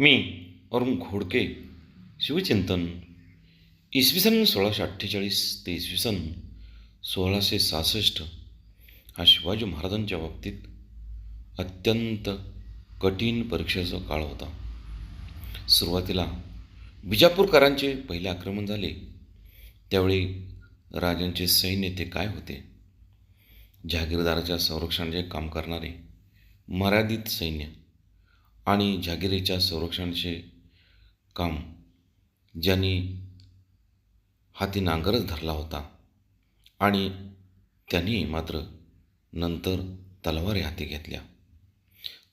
मी अरुण घोडके शिवचिंतन इसवी सन सोळाशे अठ्ठेचाळीस ते इसवी सन सोळाशे सहासष्ट हा शिवाजी महाराजांच्या बाबतीत अत्यंत कठीण परीक्षेचा काळ होता. सुरुवातीला बिजापूरकरांचे पहिले आक्रमण झाले. त्यावेळी राजांचे सैन्य ते काय होते? जहागीरदाराच्या संरक्षणाचे काम करणारे मर्यादित सैन्य आणि जहागिरीच्या संरक्षणाचे काम ज्यांनी हाती नांगरच धरला होता. आणि त्यांनी मात्र नंतर तलवारी हाती घेतल्या.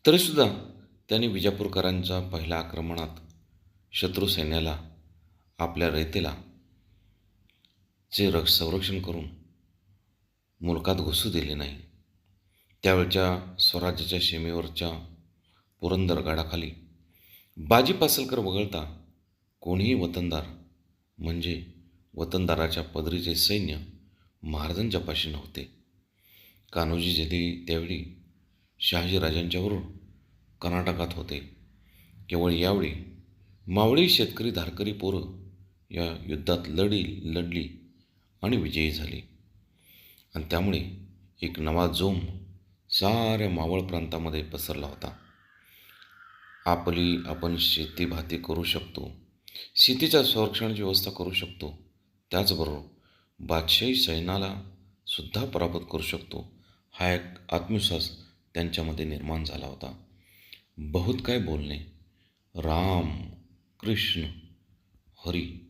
तरीसुद्धा त्यांनी विजापूरकरांच्या पहिल्या आक्रमणात शत्रू सैन्याला आपल्या रयतेला चे रक्ष संरक्षण करून मुलकात घुसू दिले नाही. त्यावेळच्या स्वराज्याच्या सीमेवरच्या पुरंदर बाजी पासलकर वगळता कोणीही वतनदार म्हणजे वतनदाराच्या पदरीचे सैन्य महाराजांच्या पाशी नव्हते. कान्होजी जेली त्यावेळी शहाजीराजांच्यावरून कर्नाटकात होते. केवळ यावेळी मावळी शेतकरी धारकरी पोरं या युद्धात लढी लढली आणि विजयी झाली. आणि त्यामुळे एक नवा जोम साऱ्या मावळ प्रांतामध्ये पसरला होता. आपली आपण शेती भाती करू शकतो. शेतीच्या संरक्षणाची व्यवस्था करू शकतो. त्याचबरोबर बादशाही सैन्याला सुद्धा पराभूत करू शकतो. हा एक आत्मविश्वास त्यांच्यामध्ये निर्माण झाला होता. बहुत काय बोलणे. राम कृष्ण हरी.